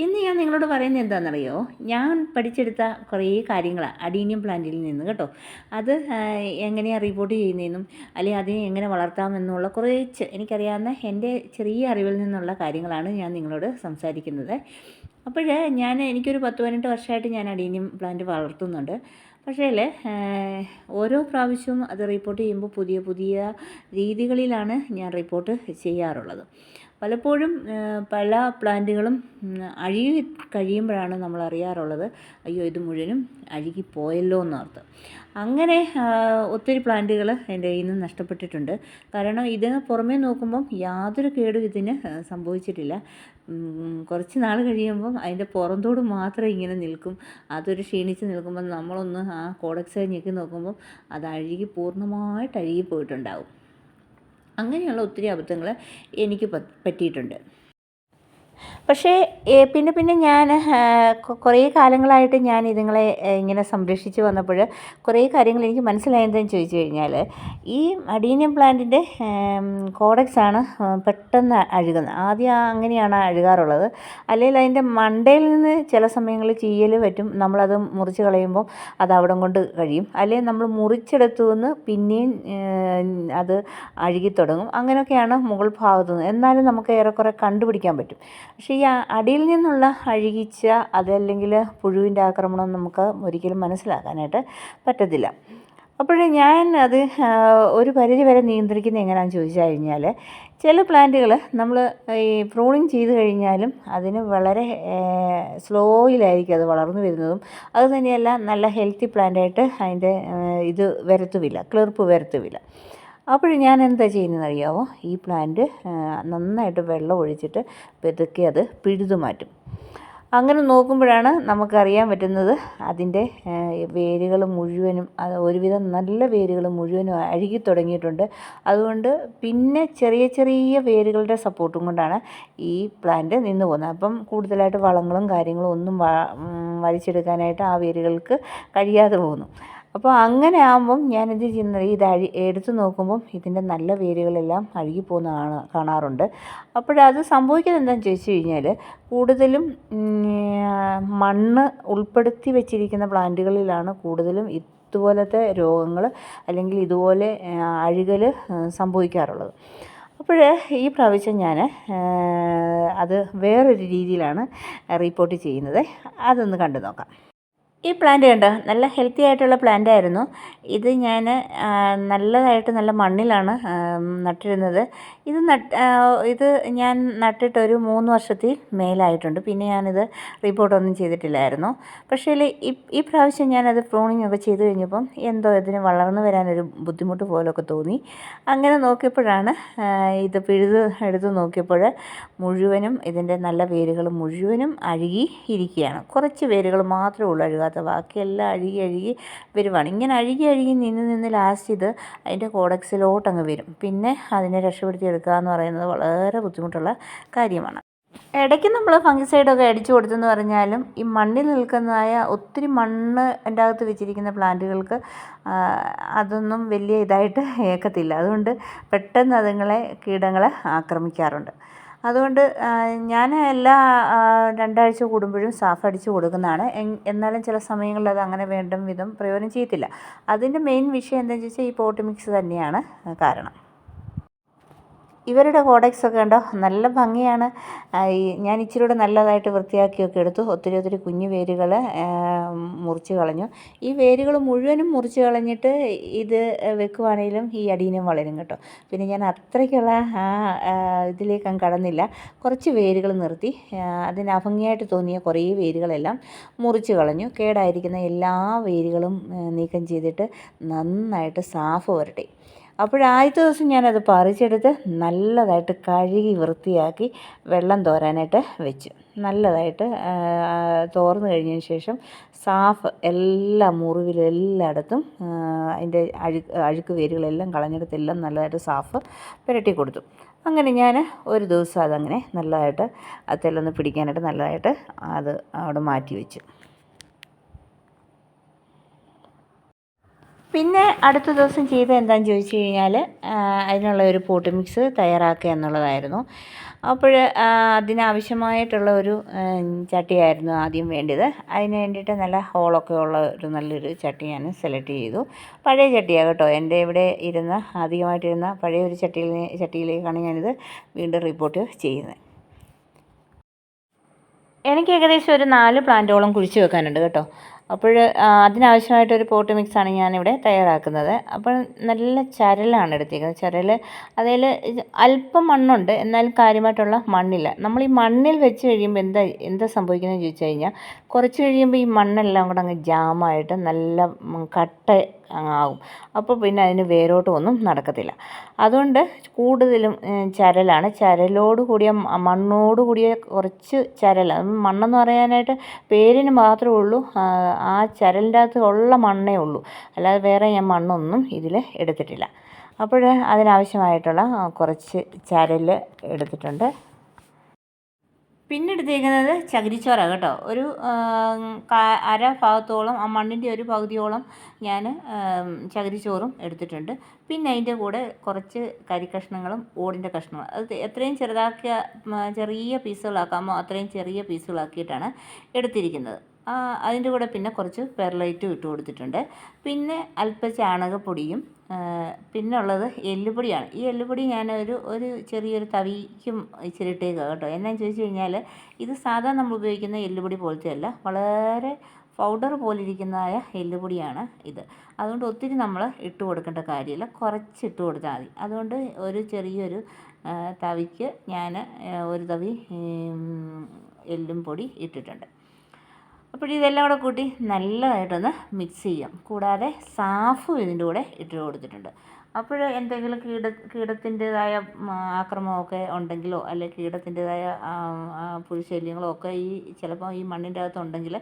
ഇന്ന് ഞാൻ നിങ്ങളോട് പറയുന്നത് എന്താണെന്നറിയോ? ഞാൻ പഠിച്ചെടുത്ത കുറേ കാര്യങ്ങളാണ് അഡീനിയം പ്ലാന്റിൽ നിന്ന് കേട്ടോ. അത് എങ്ങനെയാണ് റിപ്പോർട്ട് ചെയ്യുന്നതെന്നും അല്ലെങ്കിൽ അതിനെ എങ്ങനെ വളർത്താമെന്നുള്ള കുറേ എനിക്കറിയാവുന്ന എന്റെ ചെറിയ അറിവിൽ നിന്നുള്ള കാര്യങ്ങളാണ് ഞാൻ നിങ്ങളോട് സംസാരിക്കുന്നത്. അപ്പോൾ ഞാൻ എനിക്കൊരു പത്ത് പതിനെട്ട് വർഷമായിട്ട് ഞാൻ അഡീനിയം പ്ലാന്റ് വളർത്തുന്നുണ്ട്. പക്ഷേ ഓരോ പ്രാവശ്യവും അത് റിപ്പോർട്ട് ചെയ്യുമ്പോൾ പുതിയ പുതിയ രീതികളിലാണ് ഞാൻ റിപ്പോർട്ട് ചെയ്യാറുള്ളത്. പലപ്പോഴും പല പ്ലാന്റുകളും അഴുകി കഴിയുമ്പോഴാണ് നമ്മൾ അറിയാറുള്ളത് അയ്യോ ഇത് മുഴുവനും അഴുകിപ്പോയല്ലോ എന്നോർത്ത്. അങ്ങനെ ഒത്തിരി പ്ലാന്റുകൾ എന്റെ കയ്യിൽ നിന്ന് നഷ്ടപ്പെട്ടിട്ടുണ്ട്. കാരണം ഇതിന് പുറമേ നോക്കുമ്പം യാതൊരു കേടും ഇതിന് സംഭവിച്ചിട്ടില്ല. കുറച്ച് നാൾ കഴിയുമ്പം അതിന്റെ പുറന്തോട് മാത്രം ഇങ്ങനെ നിൽക്കും. അതൊരു ക്ഷീണിച്ച് നിൽക്കുമ്പോൾ നമ്മളൊന്ന് ആ കോഡക്സ് ഞെക്കി നോക്കുമ്പം അത് അഴുകി പൂർണമായിട്ട് അഴുകി പോയിട്ടുണ്ടാവും. അങ്ങനെയുള്ള ഒത്തിരി അബദ്ധങ്ങൾ എനിക്ക് പറ്റിയിട്ടുണ്ട്. പക്ഷേ പിന്നെ പിന്നെ ഞാൻ കുറേ കാലങ്ങളായിട്ട് ഞാൻ ഇതുങ്ങളെ ഇങ്ങനെ സംരക്ഷിച്ച് വന്നപ്പോൾ കുറേ കാര്യങ്ങൾ എനിക്ക് മനസ്സിലായതെന്ന് ചോദിച്ചു കഴിഞ്ഞാൽ ഈ അഡീനിയം പ്ലാന്റിന്റെ കോഡക്സ് ആണ് പെട്ടെന്ന് അഴുകുന്നത്. ആദ്യം അങ്ങനെയാണ് അഴുകാറുള്ളത്. അല്ലെങ്കിൽ അതിന്റെ മണ്ടയിൽ നിന്ന് ചില സമയങ്ങളിൽ ചീയൽ പറ്റും. നമ്മളത് മുറിച്ച് കളയുമ്പോൾ അത് അവിടെ കൊണ്ട് കഴിയും. അല്ലെങ്കിൽ നമ്മൾ മുറിച്ചെടുത്തു നിന്ന് പിന്നെയും അത് അഴുകി തുടങ്ങും അങ്ങനെയൊക്കെയാണ് മുകൾ ഭാഗത്തു നിന്ന് എന്നാലും നമുക്ക് ഏറെക്കുറെ കണ്ടുപിടിക്കാൻ പറ്റും. പക്ഷേ ഈ അടിയിൽ നിന്നുള്ള അഴുകിച്ച അതല്ലെങ്കിൽ പുഴുവിന്റെ ആക്രമണം നമുക്ക് ഒരിക്കലും മനസ്സിലാക്കാനായിട്ട് പറ്റത്തില്ല. അപ്പോൾ ഞാൻ അത് ഒരു പരിധി വരെ നിയന്ത്രിക്കുന്നത് എങ്ങനെയാണെന്ന് ചോദിച്ചു കഴിഞ്ഞാൽ ചില പ്ലാന്റുകൾ നമ്മൾ ഈ പ്രൂണിങ് ചെയ്ത് കഴിഞ്ഞാലും അതിന് വളരെ സ്ലോയിലായിരിക്കും അത് വളർന്നു വരുന്നതും. അത് തന്നെയല്ല നല്ല ഹെൽത്തി പ്ലാന്റായിട്ട് അതിന്റെ ഇത് വരത്തുമില്ല ക്ലിർപ്പ് വരത്തുമില്ല അപ്പോൾ ഞാൻ എന്താ ചെയ്യുന്നത് അറിയാമോ ഈ പ്ലാന്റ് നന്നായിട്ട് വെള്ളം ഒഴിച്ചിട്ട് പെതുക്കി അത് പിഴുതു മാറ്റും. അങ്ങനെ നോക്കുമ്പോഴാണ് നമുക്കറിയാൻ പറ്റുന്നത് അതിന്റെ വേരുകൾ മുഴുവനും അത് ഒരുവിധം നല്ല വേരുകൾ മുഴുവനും അഴുകി തുടങ്ങിയിട്ടുണ്ട്. അതുകൊണ്ട് പിന്നെ ചെറിയ ചെറിയ വേരുകളുടെ സപ്പോർട്ടും കൊണ്ടാണ് ഈ പ്ലാന്റ് നിന്ന് പോകുന്നത്. അപ്പം കൂടുതലായിട്ട് വളങ്ങളും കാര്യങ്ങളും ഒന്നും വലിച്ചെടുക്കാനായിട്ട് ആ വേരുകൾക്ക് കഴിയാതെ പോകുന്നു. അപ്പോൾ അങ്ങനെ ആകുമ്പം ഞാനിത് ചെയ്യുന്നത് ഇത് അഴി എടുത്തു നോക്കുമ്പം ഇതിന്റെ നല്ല വേരുകളെല്ലാം അഴുകിപ്പോകുന്ന കാണാ കാണാറുണ്ട്. അപ്പോഴത് സംഭവിക്കുന്നത് എന്താണെന്ന് ചോദിച്ചു കഴിഞ്ഞാൽ കൂടുതലും മണ്ണ് ഉൾപ്പെടുത്തി വെച്ചിരിക്കുന്ന പ്ലാന്റുകളിലാണ് കൂടുതലും ഇതുപോലത്തെ രോഗങ്ങൾ അല്ലെങ്കിൽ ഇതുപോലെ അഴുകൽ സംഭവിക്കാറുള്ളത്. അപ്പോൾ ഈ പ്രാവശ്യം ഞാൻ അത് വേറൊരു രീതിയിലാണ് റിപ്പോർട്ട് ചെയ്യുന്നത്. അതൊന്ന് കണ്ടു നോക്കാം. ഈ പ്ലാന്റ് കണ്ടോ? നല്ല ഹെൽത്തി ആയിട്ടുള്ള പ്ലാന്റ് ആയിരുന്നു. ഇത് ഞാൻ നല്ലതായിട്ട് നല്ല മണ്ണിലാണ് നട്ടിരുന്നത്. ഇത് നട്ട് ഇത് ഞാൻ നട്ടിട്ട് ഒരു മൂന്ന് വർഷത്തിൽ മേലായിട്ടുണ്ട്. പിന്നെ ഞാനിത് റിപ്പോർട്ടൊന്നും ചെയ്തിട്ടില്ലായിരുന്നു. പക്ഷേ ഈ പ്രാവശ്യം ഞാനത് പ്രൂണിങ് ഒക്കെ ചെയ്ത് കഴിഞ്ഞപ്പം എന്തോ ഇതിന് വളർന്നു വരാനൊരു ബുദ്ധിമുട്ട് പോലൊക്കെ തോന്നി. അങ്ങനെ നോക്കിയപ്പോഴാണ് ഇത് പിഴുത് എടുത്ത് നോക്കിയപ്പോൾ മുഴുവനും ഇതിന്റെ നല്ല വേരുകൾ മുഴുവനും അഴുകി ഇരിക്കുകയാണ്. കുറച്ച് വേരുകൾ മാത്രമേ ഉള്ളൂ അഴുകാത്ത ബാക്കിയെല്ലാം അഴുകി അഴുകി വരുവാണ്. ഇങ്ങനെ അഴുകി അഴുകി നിന്ന് നിന്ന് ലാസ്റ്റ് ഇത് അതിന്റെ കോഡക്സിലോട്ട് അങ്ങ് വരും. പിന്നെ അതിനെ രക്ഷപ്പെടുത്തി എടുക്കുക എന്ന് പറയുന്നത് വളരെ ബുദ്ധിമുട്ടുള്ള കാര്യമാണ്. ഇടയ്ക്ക് നമ്മൾ ഫംഗിസൈഡൊക്കെ അടിച്ചു കൊടുത്തെന്ന് പറഞ്ഞാലും ഈ മണ്ണിൽ നിൽക്കുന്നതായ ഒത്തിരി മണ്ണ് എന്റെ അകത്ത് വെച്ചിരിക്കുന്ന പ്ലാന്റുകൾക്ക് അതൊന്നും വലിയ ഇതായിട്ട് ഏക്കത്തില്ല. അതുകൊണ്ട് പെട്ടെന്ന് അതുങ്ങളെ കീടങ്ങളെ ആക്രമിക്കാറുണ്ട്. അതുകൊണ്ട് ഞാൻ എല്ലാ രണ്ടാഴ്ച കൂടുമ്പോഴും സാഫ് അടിച്ച് കൊടുക്കുന്നതാണ്. എന്നാലും ചില സമയങ്ങളിൽ അത് അങ്ങനെ വേണ്ട വിധം പ്രയോജനം ചെയ്യത്തില്ല. അതിന്റെ മെയിൻ വിഷയം എന്താണെന്ന് ചോദിച്ചാൽ ഈ പോട്ട് മിക്സ് തന്നെയാണ് കാരണം. ഇവരുടെ കോഡക്സ് ഒക്കെ ഉണ്ടോ നല്ല ഭംഗിയാണ്. ഈ ഞാൻ ഇച്ചിരി കൂടെ നല്ലതായിട്ട് വൃത്തിയാക്കിയൊക്കെ എടുത്തു. ഒത്തിരി ഒത്തിരി കുഞ്ഞു വേരുകൾ മുറിച്ച് കളഞ്ഞു. ഈ വേരുകൾ മുഴുവനും മുറിച്ച് കളഞ്ഞിട്ട് ഇത് വെക്കുവാണെങ്കിലും ഈ അടീനം വളരും കേട്ടോ. പിന്നെ ഞാൻ അത്രയ്ക്കുള്ള ഇതിലേക്ക് അങ്ങ് കടന്നില്ല. കുറച്ച് വേരുകൾ നിർത്തി. അതിന് അഭംഗിയായിട്ട് തോന്നിയ കുറേ വേരുകളെല്ലാം മുറിച്ച് കളഞ്ഞു. കേടായിരിക്കുന്ന എല്ലാ വേരുകളും നീക്കം ചെയ്തിട്ട് നന്നായിട്ട് സാഫ് വരട്ടെ. അപ്പോഴാദ്യത്തെ ദിവസം ഞാനത് പറിച്ചെടുത്ത് നല്ലതായിട്ട് കഴുകി വൃത്തിയാക്കി വെള്ളം തോരാനായിട്ട് വെച്ചു. നല്ലതായിട്ട് തോർന്നു കഴിഞ്ഞതിന് ശേഷം സാഫ് എല്ലാ മുറിവിലും എല്ലായിടത്തും അതിന്റെ അഴുക്ക് അഴുക്ക് വേരുകളെല്ലാം കളഞ്ഞെടുത്തെല്ലാം നല്ലതായിട്ട് സാഫ് പുരട്ടി കൊടുത്തു. അങ്ങനെ ഞാൻ ഒരു ദിവസം അതങ്ങനെ നല്ലതായിട്ട് അതിലൊന്ന് പിടിക്കാനായിട്ട് നല്ലതായിട്ട് അത് അവിടെ മാറ്റി വെച്ചു. പിന്നെ അടുത്ത ദിവസം ചെയ്ത് എന്താണെന്ന് ചോദിച്ചു കഴിഞ്ഞാൽ അതിനുള്ള ഒരു പോട്ട് മിക്സ് തയ്യാറാക്കുക എന്നുള്ളതായിരുന്നു. അപ്പോൾ അതിനാവശ്യമായിട്ടുള്ള ഒരു ചട്ടിയായിരുന്നു ആദ്യം വേണ്ടത്. അതിന് വേണ്ടിയിട്ട് നല്ല ഹോളൊക്കെ ഉള്ള ഒരു നല്ലൊരു ചട്ടി ഞാൻ സെലക്ട് ചെയ്തു. പഴയ ചട്ടിയാണ് കേട്ടോ. എന്റെ ഇവിടെ ഇരുന്ന അധികമായിട്ടിരുന്ന പഴയ ഒരു ചട്ടിയിൽ ചട്ടിയിലേക്കാണ് ഞാനിത് വീണ്ടും റിപ്പോർട്ട് ചെയ്യുന്നത്. എനിക്ക് ഏകദേശം ഒരു നാല് പ്ലാന്റോളം കുഴിച്ച് വെക്കാനുണ്ട് കേട്ടോ. അപ്പോൾ അതിനാവശ്യമായിട്ടൊരു പോട്ട് മിക്സാണ് ഞാനിവിടെ തയ്യാറാക്കുന്നത്. അപ്പോൾ നല്ല ചരലാണ് എടുത്തിരിക്കുന്നത്. ചരൽ അതിൽ അല്പം മണ്ണുണ്ട് എന്നാലും കാര്യമായിട്ടുള്ള മണ്ണില്ല. നമ്മൾ ഈ മണ്ണിൽ വെച്ച് കഴിയുമ്പോൾ എന്താ എന്താ സംഭവിക്കുന്നത് ചോദിച്ചു കഴിഞ്ഞാൽ കുറച്ച് കഴിയുമ്പോൾ ഈ മണ്ണെല്ലാം കൂടെ അങ്ങ് ജാമായിട്ട് നല്ല കട്ട ആവും. അപ്പോൾ പിന്നെ അതിന് വേരോട്ട് ഒന്നും നടക്കത്തില്ല. അതുകൊണ്ട് കൂടുതലും ചരലാണ്. ചരലോട് കൂടിയ മണ്ണോട് കൂടിയ കുറച്ച് ചരൽ. മണ്ണെന്ന് പറയാനായിട്ട് പേരിന് മാത്രമേ ഉള്ളൂ. ആ ചരലിന്റെ അകത്ത് ഉള്ള മണ്ണേ ഉള്ളൂ. അല്ലാതെ വേറെ ഞാൻ മണ്ണൊന്നും ഇതിൽ എടുത്തിട്ടില്ല. അപ്പോൾ അതിനാവശ്യമായിട്ടുള്ള കുറച്ച് ചരൽ എടുത്തിട്ടുണ്ട്. പിന്നെ എടുത്തേക്കുന്നത് ചകിരിച്ചോറ കേട്ടോ. ഒരു അര ഭാഗത്തോളം ആ മണ്ണിന്റെ ഒരു പകുതിയോളം ഞാൻ ചകിരിച്ചോറും എടുത്തിട്ടുണ്ട്. പിന്നെ അതിന്റെ കൂടെ കുറച്ച് കരിക്കഷ്ണങ്ങളും ഓടിന്റെ കഷ്ണങ്ങളും. അത് എത്രയും ചെറുതാക്കിയ ചെറിയ പീസുകളാക്കാമോ അത്രയും ചെറിയ പീസുകളാക്കിയിട്ടാണ് എടുത്തിരിക്കുന്നത്. അതിന്റെ കൂടെ പിന്നെ കുറച്ച് പെർലൈറ്റും ഇട്ട് കൊടുത്തിട്ടുണ്ട് പിന്നെ അല്പ ചാണകപ്പൊടിയും പിന്നെ ഉള്ളത് എല്ലുപൊടിയാണ്. ഈ എല്ലുപൊടി ഞാനൊരു ഒരു ചെറിയൊരു തവിക്കും ഇച്ചിരി കേട്ടോ. എന്നാന്ന് ചോദിച്ചു കഴിഞ്ഞാൽ ഇത് സാധാ നമ്മൾ ഉപയോഗിക്കുന്ന എല്ലുപൊടി പോലത്തെ അല്ല വളരെ പൗഡർ പോലിരിക്കുന്നതായ എല്ലുപൊടിയാണ് ഇത്. അതുകൊണ്ട് ഒത്തിരി നമ്മൾ ഇട്ട് കൊടുക്കേണ്ട കാര്യമില്ല. കുറച്ച് ഇട്ട് കൊടുത്താൽ മതി. അതുകൊണ്ട് ഒരു ചെറിയൊരു തവിക്ക് ഞാൻ ഒരു തവി എല്ലും പൊടി ഇട്ടിട്ടുണ്ട്. അപ്പോൾ ഇതെല്ലാം കൂടെ കൂട്ടി നല്ലതായിട്ടൊന്ന് മിക്സ് ചെയ്യാം. കൂടാതെ സാഫും ഇതിന്റെ കൂടെ ഇട്ട് കൊടുത്തിട്ടുണ്ട്. അപ്പോൾ എന്തെങ്കിലും കീട കീടത്തിന്റെതായ ആക്രമമൊക്കെ ഉണ്ടെങ്കിലോ അല്ലെങ്കിൽ കീടത്തിന്റെതായ പുഴുശല്യങ്ങളോ ഒക്കെ ഈ ചിലപ്പോൾ ഈ മണ്ണിന്റെ അകത്തുണ്ടെങ്കിൽ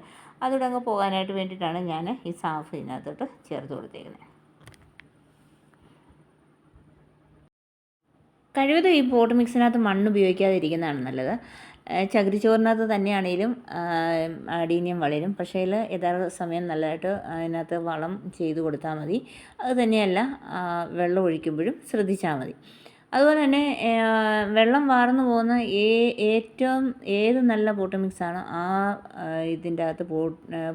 അതുകൂടെ അങ്ങ് പോകാനായിട്ട് വേണ്ടിയിട്ടാണ് ഞാൻ ഈ സാഫ് ഇതിനകത്തോട്ട് ചേർത്ത് കൊടുത്തേക്കുന്നത്. കഴിവതും ഈ പോട്ട് മിക്സിനകത്ത് മണ്ണ് ഉപയോഗിക്കാതിരിക്കുന്നതാണ് നല്ലത്. ചകിരിച്ചോറിനകത്ത് തന്നെയാണെങ്കിലും അടീനിയം വളരും. പക്ഷേ യഥാർത്ഥ സമയം നല്ലതായിട്ട് അതിനകത്ത് വളം ചെയ്ത് കൊടുത്താൽ മതി. അത് തന്നെയല്ല വെള്ളം ഒഴിക്കുമ്പോഴും ശ്രദ്ധിച്ചാൽ മതി. അതുപോലെ തന്നെ വെള്ളം വാർന്നു പോകുന്ന ഏ ഏറ്റവും ഏത് നല്ല പോട്ട് മിക്സാണോ ആ ഇതിന്റെ അകത്ത്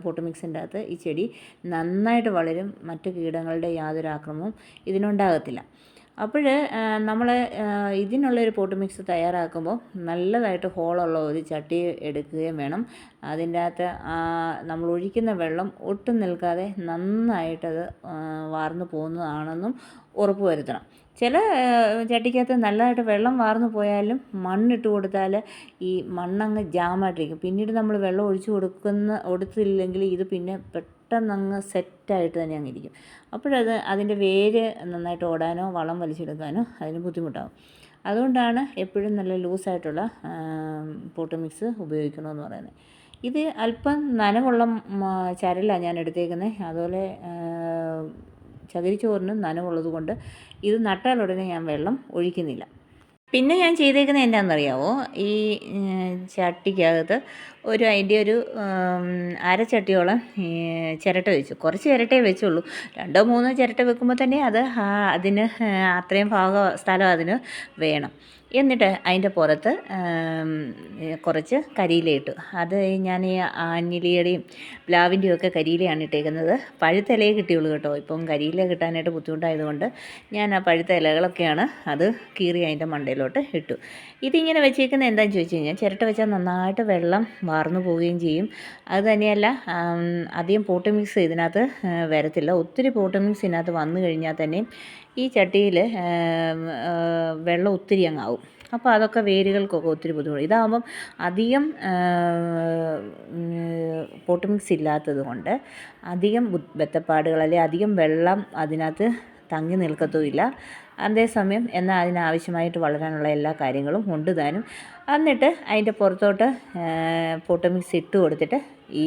പോട്ട് മിക്സിന്റെ അകത്ത് ഈ ചെടി നന്നായിട്ട് വളരും. മറ്റു കീടങ്ങളുടെ യാതൊരു ആക്രമവും ഇതിനുണ്ടാകത്തില്ല. അപ്പോൾ നമ്മൾ ഇതിനുള്ളൊരു പോട്ട് മിക്സ് തയ്യാറാക്കുമ്പോൾ നല്ലതായിട്ട് ഹോളുള്ള ഒരു ചട്ടി എടുക്കുകയും വേണം. അതിന്റെ അകത്ത് നമ്മൾ ഒഴിക്കുന്ന വെള്ളം ഒട്ടും നിൽക്കാതെ നന്നായിട്ടത് വാർന്നു പോകുന്നതാണെന്നും ഉറപ്പ് വരുത്തണം. ചില ചട്ടിക്കകത്ത് നല്ലതായിട്ട് വെള്ളം വാർന്നു പോയാലും മണ്ണിട്ട് കൊടുത്താൽ ഈ മണ്ണങ്ങ് ജാമായിട്ടിരിക്കും. പിന്നീട് നമ്മൾ വെള്ളം ഒഴിച്ചു കൊടുക്കുന്ന കൊടുത്തില്ലെങ്കിൽ ഇത് പിന്നെ പെട്ടെന്നങ്ങ് സെറ്റായിട്ട് തന്നെ അങ്ങ് ഇരിക്കും. അപ്പോഴത് അതിന്റെ വേര് നന്നായിട്ട് ഓടാനോ വളം വലിച്ചെടുക്കാനോ അതിന് ബുദ്ധിമുട്ടാകും അതുകൊണ്ടാണ് എപ്പോഴും നല്ല ലൂസായിട്ടുള്ള പോട്ട് മിക്സ് ഉപയോഗിക്കണമെന്ന് പറയുന്നത്. ഇത് അല്പം നനവുള്ള ചരലാണ് ഞാൻ എടുത്തേക്കുന്നത് അതുപോലെ ചകിരിച്ചോറിനും നനവുള്ളത് കൊണ്ട് ഇത് നട്ടാലുടനെ ഞാൻ വെള്ളം ഒഴിക്കുന്നില്ല. പിന്നെ ഞാൻ ചെയ്തേക്കുന്നത് എന്താണെന്നറിയാവോ? ഈ ചട്ടിക്കകത്ത് ഒരു അതിന്റെ ഒരു അരച്ചട്ടിയോളം ചിരട്ട വെച്ചു. കുറച്ച് ചിരട്ടേ വെച്ചുള്ളൂ. രണ്ടോ മൂന്നോ ചിരട്ട വെക്കുമ്പോൾ തന്നെ അത് അതിന് അത്രയും ഭാഗ സ്ഥലം അതിന് വേണം. എന്നിട്ട് അതിന്റെ പുറത്ത് കുറച്ച് കരിയില ഇട്ടു അത് ഞാൻ ഈ ആഞ്ഞിലിയുടെയും പ്ലാവിന്റെയും ഒക്കെ കരിയിലയാണ് ഇട്ടേക്കുന്നത്. പഴുത്ത ഇലയെ കിട്ടിയുള്ളൂ കേട്ടോ. ഇപ്പം കരിയില കിട്ടാനായിട്ട് ബുദ്ധിമുട്ടായതുകൊണ്ട് ഞാൻ ആ പഴുത്ത ഇലകളൊക്കെയാണ് അത് കീറി അതിന്റെ മണ്ടയിലോട്ട് ഇട്ടു. ഇതിങ്ങനെ വെച്ചേക്കുന്നത് എന്താണെന്ന് ചോദിച്ചു കഴിഞ്ഞാൽ ചിരട്ട വെച്ചാൽ നന്നായിട്ട് വെള്ളം വാർന്നു പോവുകയും ചെയ്യും. അത് തന്നെയല്ല അധികം പോട്ട് മിക്സ് ഇതിനകത്ത് വരത്തില്ല. ഒത്തിരി പോട്ട് മിക്സ് ഇതിനകത്ത് വന്നു കഴിഞ്ഞാൽ തന്നെ ഈ ചട്ടിയിൽ വെള്ളം ഒത്തിരി അങ്ങാവും അപ്പോൾ അതൊക്കെ വേരുകൾക്കൊക്കെ ഒത്തിരി ബുദ്ധിമുട്ട്. ഇതാകുമ്പം അധികം പോട്ട് മിക്സ് ഇല്ലാത്തത് കൊണ്ട് അധികം ബത്തപ്പാടുകൾ അല്ലെങ്കിൽ അധികം വെള്ളം അതിനകത്ത് തങ്ങി നിൽക്കത്തുമില്ല. അതേസമയം എന്നാൽ അതിനാവശ്യമായിട്ട് വളരാനുള്ള എല്ലാ കാര്യങ്ങളും ഉണ്ട് താനും എന്നിട്ട് അതിന്റെ പുറത്തോട്ട് പൊട്ടമിക്സ് ഇട്ട് കൊടുത്തിട്ട് ഈ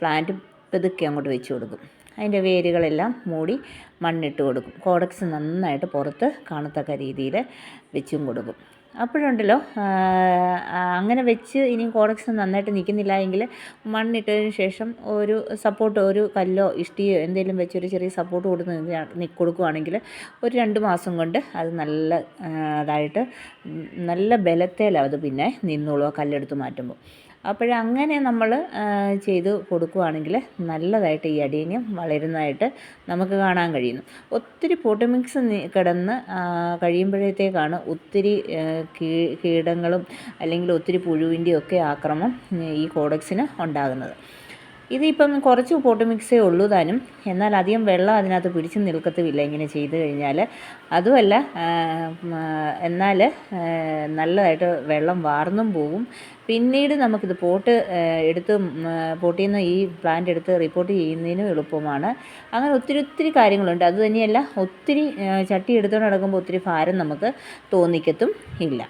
പ്ലാന്റ് പെതുക്കി അങ്ങോട്ട് വെച്ച് കൊടുക്കും. അതിന്റെ വേരുകളെല്ലാം മൂടി മണ്ണിട്ട് കൊടുക്കും. കോഡക്സ് നന്നായിട്ട് പുറത്ത് കാണത്തക്ക രീതിയിൽ വെച്ചും കൊടുക്കും. അപ്പോഴുണ്ടല്ലോ. അങ്ങനെ വെച്ച് ഇനി കോഡക്സ് നന്നായിട്ട് നിൽക്കുന്നില്ല എങ്കിൽ മണ്ണിട്ടതിന് ശേഷം ഒരു സപ്പോർട്ട് ഒരു കല്ലോ ഇഷ്ടിയോ എന്തെങ്കിലും വെച്ച് ഒരു ചെറിയ സപ്പോർട്ട് കൊടുത്ത് നിന്ന് നി- കൊടുക്കുകയാണെങ്കിൽ ഒരു രണ്ട് മാസം കൊണ്ട് അത് നല്ല അതായിട്ട് നല്ല ബലത്തേലത് പിന്നെ നിന്നോളൂ ആ കല്ലെടുത്ത് മാറ്റുമ്പോൾ. അപ്പോഴങ്ങനെ നമ്മൾ ചെയ്ത് കൊടുക്കുകയാണെങ്കിൽ നല്ലതായിട്ട് ഈ അടീനിയം വളരുന്നതായിട്ട് നമുക്ക് കാണാൻ കഴിയുന്നു. ഒത്തിരി പൊട്ടുമിക്സ് കിടന്ന് കഴിയുമ്പോഴത്തേക്കാണ് ഒത്തിരി കീടങ്ങളും അല്ലെങ്കിൽ ഒത്തിരി പുഴുവിന്റെയൊക്കെ ആക്രമം ഈ കോഡക്സിന് ഉണ്ടാകുന്നത്. ഇതിപ്പം കുറച്ച് പോട്ട് മിക്സേ ഉള്ളൂ താനും. എന്നാൽ അധികം വെള്ളം അതിനകത്ത് പിടിച്ച് നിൽക്കത്തുമില്ല ഇങ്ങനെ ചെയ്ത് കഴിഞ്ഞാൽ. അതുമല്ല എന്നാൽ നല്ലതായിട്ട് വെള്ളം വാർന്നും പോകും പിന്നീട് നമുക്കിത് പോട്ട് എടുത്ത് പോട്ടിൽ നിന്ന് ഈ പ്ലാന്റ് എടുത്ത് റിപ്പോർട്ട് ചെയ്യുന്നതിനും എളുപ്പമാണ്. അങ്ങനെ ഒത്തിരി ഒത്തിരി കാര്യങ്ങളുണ്ട്. അത് തന്നെയല്ല ഒത്തിരി ചട്ടി എടുത്തുകൊണ്ട് നടക്കുമ്പോൾ ഒത്തിരി ഭാരം നമുക്ക് തോന്നിക്കത്തും ഇല്ല.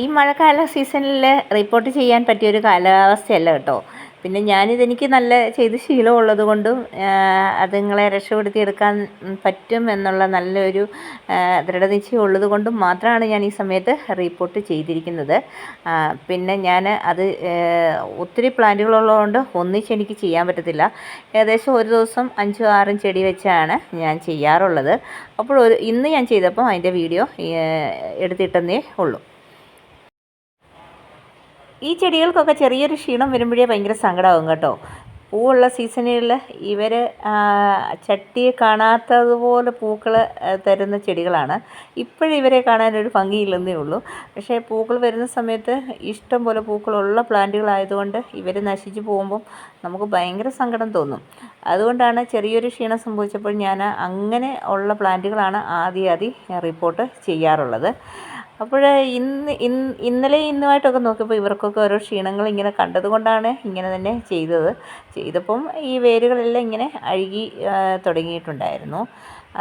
ഈ മഴക്കാല സീസണിൽ റിപ്പോർട്ട് ചെയ്യാൻ പറ്റിയൊരു കാലാവസ്ഥയല്ല കേട്ടോ. പിന്നെ ഞാനിതെനിക്ക് നല്ല ചെയ്ത് ശീലമുള്ളത് കൊണ്ടും അതുങ്ങളെ രക്ഷപ്പെടുത്തിയെടുക്കാൻ പറ്റും എന്നുള്ള നല്ലൊരു ദൃഢനിശ്ചയം ഉള്ളത് കൊണ്ടും മാത്രമാണ് ഞാൻ ഈ സമയത്ത് റിപ്പോർട്ട് ചെയ്തിരിക്കുന്നത്. പിന്നെ ഞാൻ അത് ഒത്തിരി പ്ലാന്റുകളുള്ളതുകൊണ്ട് ഒന്നിച്ച് എനിക്ക് ചെയ്യാൻ പറ്റത്തില്ല. ഏകദേശം ഒരു ദിവസം അഞ്ചും ആറും ചെടി വെച്ചാണ് ഞാൻ ചെയ്യാറുള്ളത്. അപ്പോൾ ഇന്ന് ഞാൻ ചെയ്തപ്പോൾ അതിന്റെ വീഡിയോ എടുത്തിട്ടെന്നേ ഉള്ളൂ. ഈ ചെടികൾക്കൊക്കെ ചെറിയൊരു ക്ഷീണം വരുമ്പോഴേ ഭയങ്കര സങ്കടമാകും കേട്ടോ. പൂവുള്ള സീസണിൽ ഇവർ ചട്ടിയെ കാണാത്തതുപോലെ പൂക്കൾ തരുന്ന ചെടികളാണ്. ഇപ്പോഴിവരെ കാണാനൊരു ഭംഗിയില്ലെന്നേ ഉള്ളൂ. പക്ഷേ പൂക്കൾ വരുന്ന സമയത്ത് ഇഷ്ടം പോലെ പൂക്കളുള്ള പ്ലാന്റുകളായതുകൊണ്ട് ഇവർ നശിച്ചു പോകുമ്പം നമുക്ക് ഭയങ്കര സങ്കടം തോന്നും. അതുകൊണ്ടാണ് ചെറിയൊരു ക്ഷീണം സംഭവിച്ചപ്പോൾ ഞാൻ അങ്ങനെ ഉള്ള പ്ലാന്റുകളാണ് ആദ്യം ആദ്യം റിപ്പോർട്ട് ചെയ്യാറുള്ളത്. അപ്പോൾ ഇന്ന് ഇന്ന് ഇന്നലെ ഇന്നുമായിട്ടൊക്കെ നോക്കിയപ്പോൾ ഇവർക്കൊക്കെ ഓരോ ക്ഷീണങ്ങൾ ഇങ്ങനെ കണ്ടതുകൊണ്ടാണ് ഇങ്ങനെ തന്നെ ചെയ്തത്. ചെയ്തപ്പം ഈ വേരുകളെല്ലാം ഇങ്ങനെ അഴുകി തുടങ്ങിയിട്ടുണ്ടായിരുന്നു.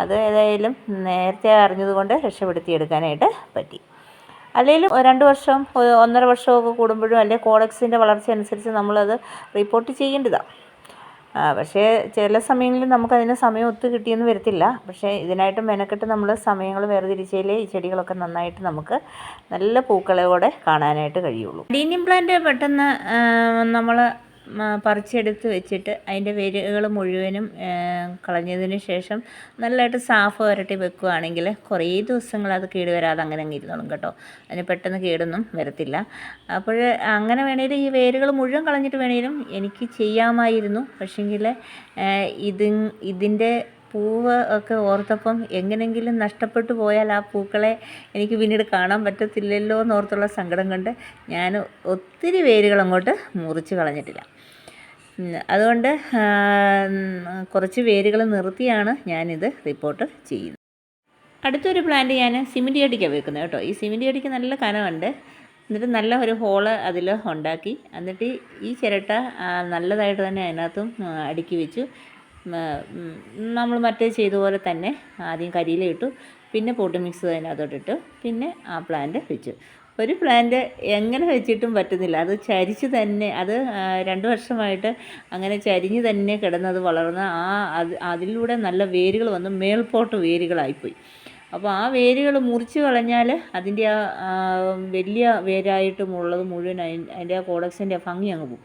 അത് ഏതായാലും നേരത്തെ അറിഞ്ഞതുകൊണ്ട് രക്ഷപ്പെടുത്തിയെടുക്കാനായിട്ട് പറ്റി. അല്ലെങ്കിലും രണ്ട് വർഷം ഒന്നര വർഷമൊക്കെ കൂടുമ്പോഴും അല്ലെങ്കിൽ കോഡക്സിന്റെ വളർച്ച അനുസരിച്ച് നമ്മളത് റിപ്പോർട്ട് ചെയ്യേണ്ടതാണ് പക്ഷേ ചില സമയങ്ങളിൽ നമുക്കതിന് സമയം ഒത്തു കിട്ടിയെന്ന് വരത്തില്ല. പക്ഷേ ഇതിനായിട്ട് മെനക്കെട്ട് നമ്മൾ സമയങ്ങൾ വേർതിരിച്ചാലേ ഈ ചെടികളൊക്കെ നന്നായിട്ട് നമുക്ക് നല്ല പൂക്കളോടെ കാണാനായിട്ട് കഴിയുള്ളൂ. ഡീനിയം പ്ലാന്റ് പെട്ടെന്ന് നമ്മൾ പറിച്ചെടുത്ത് വെച്ചിട്ട് അതിന്റെ വേരുകൾ മുഴുവനും കളഞ്ഞതിന് ശേഷം നല്ലതായിട്ട് സാഫ് വരട്ടി വെക്കുകയാണെങ്കിൽ കുറേ ദിവസങ്ങൾ അത് കേട് വരാതെ അങ്ങനെ അങ്ങ് ഇരുന്നോളും കേട്ടോ. അതിന് പെട്ടെന്ന് കേടൊന്നും വരത്തില്ല. അപ്പോൾ അങ്ങനെ വേണേലും ഈ വേരുകൾ മുഴുവൻ കളഞ്ഞിട്ട് വേണേലും എനിക്ക് ചെയ്യാമായിരുന്നു. പക്ഷേങ്കിൽ ഇത് ഇതിന്റെ പൂവ് ഒക്കെ ഓർത്തപ്പം എങ്ങനെങ്കിലും നഷ്ടപ്പെട്ടു പോയാൽ ആ പൂക്കളെ എനിക്ക് പിന്നീട് കാണാൻ പറ്റത്തില്ലല്ലോ എന്നോർത്തുള്ള സങ്കടം കൊണ്ട് ഞാൻ ഒത്തിരി വേരുകൾ അങ്ങോട്ട് മുറിച്ച് കളഞ്ഞിട്ടില്ല. അതുകൊണ്ട് കുറച്ച് വേരുകൾ നിർത്തിയാണ് ഞാനിത് റിപ്പോർട്ട് ചെയ്യുന്നത്. അടുത്തൊരു പ്ലാന്റ് ഞാൻ സിമെന്റ് ചെടിക്കാണ് വെക്കുന്നത് കേട്ടോ. ഈ സിമെന്റ് ചെടിക്ക് നല്ല കനമുണ്ട് എന്നിട്ട് നല്ല ഒരു ഹോൾ അതിൽ ഉണ്ടാക്കി. എന്നിട്ട് ഈ ചിരട്ട നല്ലതായിട്ട് തന്നെ അതിനകത്തും അടുക്കി വെച്ചു. നമ്മൾ മറ്റേ ചെയ്ത പോലെ തന്നെ ആദ്യം കരിയില ഇട്ടു. പിന്നെ പോട്ട് മിക്സ് അതിനകത്തോട്ടിട്ടു. പിന്നെ ആ പ്ലാന്റ് വെച്ചു. ഒരു പ്ലാന്റ് എങ്ങനെ വെച്ചിട്ടും പറ്റുന്നില്ല. അത് ചരിച്ച് തന്നെ അത് രണ്ട് വർഷമായിട്ട് അങ്ങനെ ചരിഞ്ഞ് തന്നെ കിടന്നത് വളർന്ന് ആ അത് അതിലൂടെ നല്ല വേരുകൾ വന്ന് മേൽപോട്ട് വേരുകളായിപ്പോയി. അപ്പോൾ ആ വേരുകൾ മുറിച്ച് കളഞ്ഞാൽ അതിന്റെ ആ വലിയ വേരായിട്ടുമുള്ളത് മുഴുവൻ അതിന്റെ ആ കോഡക്സിന്റെ ഭംഗി അങ്ങ് പോകും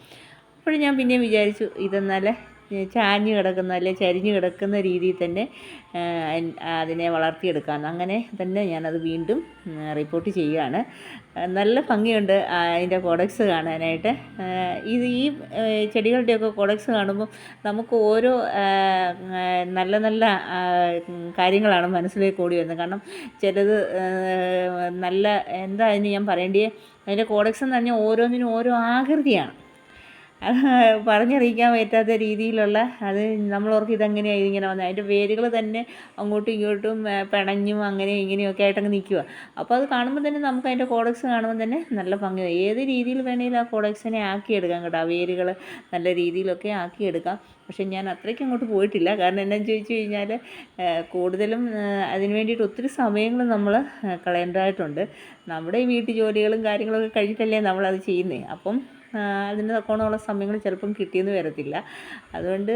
അപ്പോൾ ഞാൻ പിന്നെയും വിചാരിച്ചു ഇതെന്നാലെ ചാഞ്ഞ് കിടക്കുന്ന അല്ലെ ചരിഞ്ഞ് കിടക്കുന്ന രീതിയിൽ തന്നെ അതിനെ വളർത്തിയെടുക്കാം അങ്ങനെ തന്നെ ഞാനത് വീണ്ടും റിപ്പോർട്ട് ചെയ്യുകയാണ്. നല്ല ഭംഗിയുണ്ട് അതിന്റെ കോഡക്സ് കാണാനായിട്ട്. ഇത് ഈ ചെടികളുടെയൊക്കെ കോഡക്സ് കാണുമ്പോൾ നമുക്ക് ഓരോ നല്ല നല്ല കാര്യങ്ങളാണ് മനസ്സിലേക്ക് ഓടി വരുന്നത്. കാരണം ചിലത് നല്ല എന്താ അതിന് ഞാൻ പറയേണ്ടിയേ? അതിന്റെ കോഡക്സ് എന്ന് പറഞ്ഞാൽ ഓരോന്നിനും ഓരോ ആകൃതിയാണ്. പറഞ്ഞറിയിക്കാൻ പറ്റാത്ത രീതിയിലുള്ള അത് നമ്മളോർക്ക് ഇതെങ്ങനെയാണ് ഇതിങ്ങനെ വന്നത് അതിന്റെ വേരുകൾ തന്നെ അങ്ങോട്ടും ഇങ്ങോട്ടും പിണഞ്ഞും അങ്ങനെ ഇങ്ങനെയൊക്കെ ആയിട്ടങ്ങ് നിൽക്കുക അപ്പോൾ അത് കാണുമ്പോൾ തന്നെ നമുക്ക് അതിന്റെ കോഡക്സ് കാണുമ്പോൾ തന്നെ നല്ല ഭംഗി ഏത് രീതിയിൽ വേണമെങ്കിലും ആ കോഡക്സിനെ ആക്കിയെടുക്കാം കേട്ടോ. ആ വേരുകൾ നല്ല രീതിയിലൊക്കെ ആക്കിയെടുക്കാം. പക്ഷെ ഞാൻ അത്രയ്ക്ക് അങ്ങോട്ട് പോയിട്ടില്ല. കാരണം എന്നാന്ന് ചോദിച്ചു കഴിഞ്ഞാൽ കൂടുതലും അതിന് വേണ്ടിയിട്ട് ഒത്തിരി സമയങ്ങൾ നമ്മൾ കളയേണ്ടതായിട്ടുണ്ട്. നമ്മുടെ ഈ വീട്ടു ജോലികളും കാര്യങ്ങളൊക്കെ കഴിഞ്ഞിട്ടല്ലേ നമ്മളത് ചെയ്യുന്നത് അപ്പം അതിന് തക്കോണമുള്ള സമയങ്ങൾ ചിലപ്പം കിട്ടിയെന്ന് വരത്തില്ല. അതുകൊണ്ട്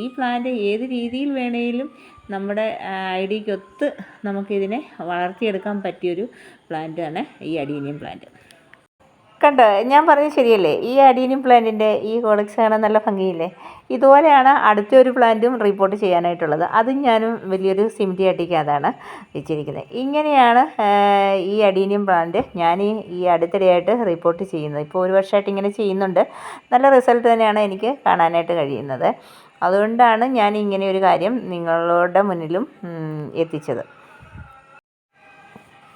ഈ പ്ലാന്റ് ഏത് രീതിയിൽ വേണേലും നമ്മുടെ ഐഡിയക്കൊത്ത് നമുക്കിതിനെ വളർത്തിയെടുക്കാൻ പറ്റിയൊരു പ്ലാന്റാണ് ഈ അഡീനിയം പ്ലാന്റ്. കണ്ടോ ഞാൻ പറഞ്ഞത് ശരിയല്ലേ? ഈ അഡീനിയം പ്ലാന്റിന്റെ ഈ കോളക്സ് കാണാൻ നല്ല ഭംഗിയില്ലേ? ഇതുപോലെയാണ് അടുത്ത ഒരു പ്ലാന്റും റിപ്പോർട്ട് ചെയ്യാനായിട്ടുള്ളത്. അതും ഞാനും വലിയൊരു സിമിറ്റി അടിക്കാതാണ് വെച്ചിരിക്കുന്നത്. ഇങ്ങനെയാണ് ഈ അഡീനിയം പ്ലാന്റ് ഞാൻ ഈ അടുത്തിടെയായിട്ട് റിപ്പോർട്ട് ചെയ്യുന്നത്. ഇപ്പോൾ ഒരു വർഷമായിട്ട് ഇങ്ങനെ ചെയ്യുന്നുണ്ട്. നല്ല റിസൾട്ട് തന്നെയാണ് എനിക്ക് കാണാനായിട്ട് കഴിയുന്നത്. അതുകൊണ്ടാണ് ഞാൻ ഇങ്ങനെ ഒരു കാര്യം നിങ്ങളുടെ മുന്നിലും എത്തിച്ചത്.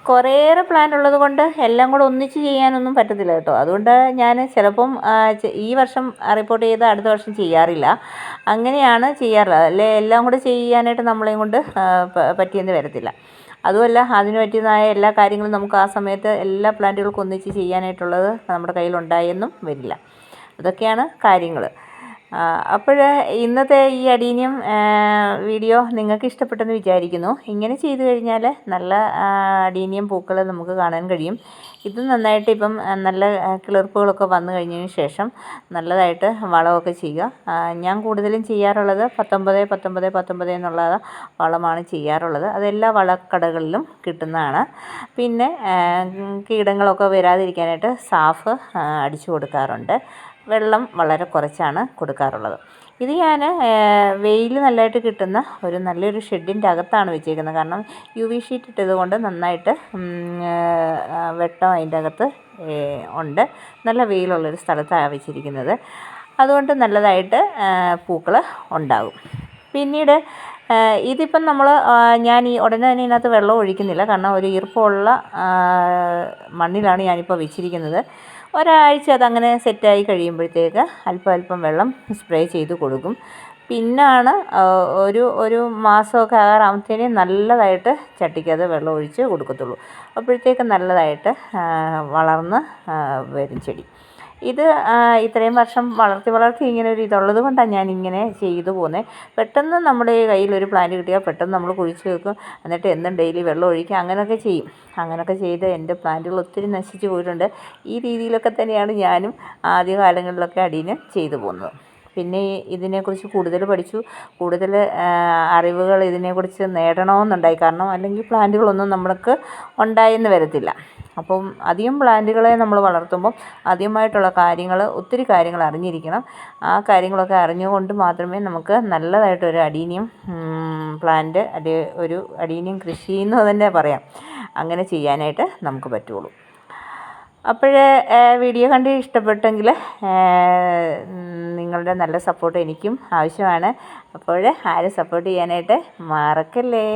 കുറേയേറെ പ്ലാൻ ഉള്ളത് കൊണ്ട് എല്ലാം കൂടെ ഒന്നിച്ച് ചെയ്യാനൊന്നും പറ്റത്തില്ല കേട്ടോ. അതുകൊണ്ട് ഞാൻ ചിലപ്പം ഈ വർഷം റിപ്പോർട്ട് ചെയ്ത് അടുത്ത വർഷം ചെയ്യാറില്ല. അങ്ങനെയാണ് ചെയ്യാറുള്ളത് അല്ലെ എല്ലാം കൂടെ ചെയ്യാനായിട്ട് നമ്മളെയും കൊണ്ട് പറ്റിയെന്ന് വരത്തില്ല. അതുമല്ല അതിന് പറ്റിയതായ എല്ലാ കാര്യങ്ങളും നമുക്ക് ആ സമയത്ത് എല്ലാ പ്ലാന്റുകൾക്കും ഒന്നിച്ച് ചെയ്യാനായിട്ടുള്ളത് നമ്മുടെ കയ്യിലുണ്ടായെന്നും വരില്ല. അതൊക്കെയാണ് കാര്യങ്ങൾ അപ്പോൾ ഇന്നത്തെ ഈ അടീനിയം വീഡിയോ നിങ്ങൾക്ക് ഇഷ്ടപ്പെട്ടെന്ന് വിചാരിക്കുന്നു. ഇങ്ങനെ ചെയ്തു കഴിഞ്ഞാൽ നല്ല അടീനിയം പൂക്കൾ നമുക്ക് കാണാൻ കഴിയും. ഇത് നന്നായിട്ട് ഇപ്പം നല്ല കിളിർപ്പുകളൊക്കെ വന്നു കഴിഞ്ഞതിന് ശേഷം നല്ലതായിട്ട് വളമൊക്കെ ചെയ്യുക. ഞാൻ കൂടുതലും ചെയ്യാറുള്ളത് പത്തൊമ്പത് പത്തൊമ്പത് പത്തൊമ്പത് എന്നുള്ള വളമാണ് ചെയ്യാറുള്ളത്. അതെല്ലാ വളക്കടകളിലും കിട്ടുന്നതാണ്. പിന്നെ കീടങ്ങളൊക്കെ വരാതിരിക്കാനായിട്ട് സാഫ് അടിച്ചു കൊടുക്കാറുണ്ട്. വെള്ളം വളരെ കുറച്ചാണ് കൊടുക്കാറുള്ളത്. ഇത് ഞാൻ വെയിൽ നല്ലതായിട്ട് കിട്ടുന്ന ഒരു നല്ലൊരു ഷെഡിന്റെ അകത്താണ് വെച്ചേക്കുന്നത്. കാരണം യു വി ഷീറ്റ് ഇട്ടത് കൊണ്ട് നന്നായിട്ട് വെട്ടം അതിന്റെ അകത്ത് ഉണ്ട്. നല്ല വെയിലുള്ളൊരു സ്ഥലത്താണ് വെച്ചിരിക്കുന്നത്. അതുകൊണ്ട് നല്ലതായിട്ട് പൂക്കൾ ഉണ്ടാകും. പിന്നീട് ഇതിപ്പം നമ്മൾ ഞാൻ ഈ ഉടനെ തന്നെ ഇതിനകത്ത് വെള്ളം ഒഴിക്കുന്നില്ല. കാരണം ഒരു ഈർപ്പമുള്ള മണ്ണിലാണ് ഞാനിപ്പോൾ വെച്ചിരിക്കുന്നത്. ഒരാഴ്ച അതങ്ങനെ സെറ്റായി കഴിയുമ്പോഴത്തേക്ക് അല്പം അല്പം വെള്ളം സ്പ്രേ ചെയ്ത് കൊടുക്കും. പിന്നാണ് ഒരു ഒരു മാസമൊക്കെ ആകാറാകുമ്പത്തേന് നല്ലതായിട്ട് ചട്ടിക്കകത്ത് വെള്ളം ഒഴിച്ച് കൊടുക്കത്തുള്ളൂ. അപ്പോഴത്തേക്ക് നല്ലതായിട്ട് വളർന്ന് വരും ചെടി. ഇത് ഇത്രയും വർഷം വളർത്തി വളർത്തി ഇങ്ങനെ ഒരു ഇതുള്ളത് കൊണ്ടാണ് ഞാൻ ഇങ്ങനെ ചെയ്തു പോകുന്നത് പെട്ടെന്ന് നമ്മുടെ കയ്യിൽ ഒരു പ്ലാന്റ് കിട്ടിയാൽ പെട്ടെന്ന് നമ്മൾ കുഴിച്ച് വെക്കും. എന്നിട്ട് എന്നും ഡെയിലി വെള്ളം ഒഴിക്കുക. അങ്ങനെയൊക്കെ ചെയ്യും. അങ്ങനെയൊക്കെ ചെയ്ത് എന്റെ പ്ലാന്റുകൾ ഒത്തിരി നശിച്ചു പോയിട്ടുണ്ട്. ഈ രീതിയിലൊക്കെ തന്നെയാണ് ഞാനും ആദ്യ അടീന് ചെയ്തു പോകുന്നത്. പിന്നെ ഇതിനെക്കുറിച്ച് കൂടുതൽ പഠിച്ചു. കൂടുതൽ അറിവുകൾ ഇതിനെക്കുറിച്ച് നേടണമെന്നുണ്ടായി. കാരണം അല്ലെങ്കിൽ പ്ലാന്റുകളൊന്നും നമ്മൾക്ക് ഉണ്ടായെന്ന് വരത്തില്ല. അപ്പം അധികം പ്ലാന്റുകളെ നമ്മൾ വളർത്തുമ്പം ആദ്യമായിട്ടുള്ള കാര്യങ്ങൾ ഒത്തിരി കാര്യങ്ങൾ അറിഞ്ഞിരിക്കണം. ആ കാര്യങ്ങളൊക്കെ അറിഞ്ഞുകൊണ്ട് മാത്രമേ നമുക്ക് നല്ലതായിട്ടൊരു അടീനിയം പ്ലാന്റ് അല്ലെ ഒരു അടീനിയം കൃഷി എന്ന് തന്നെ പറയാം. അങ്ങനെ ചെയ്യാനായിട്ട് നമുക്ക് പറ്റുള്ളൂ. അപ്പോൾ വീഡിയോ കണ്ട് ഇഷ്ടപ്പെട്ടെങ്കിൽ നിങ്ങളുടെ നല്ല സപ്പോർട്ട് എനിക്കും ആവശ്യമാണ്. അപ്പോൾ ആരും സപ്പോർട്ട് ചെയ്യാനായിട്ട് മറക്കല്ലേ?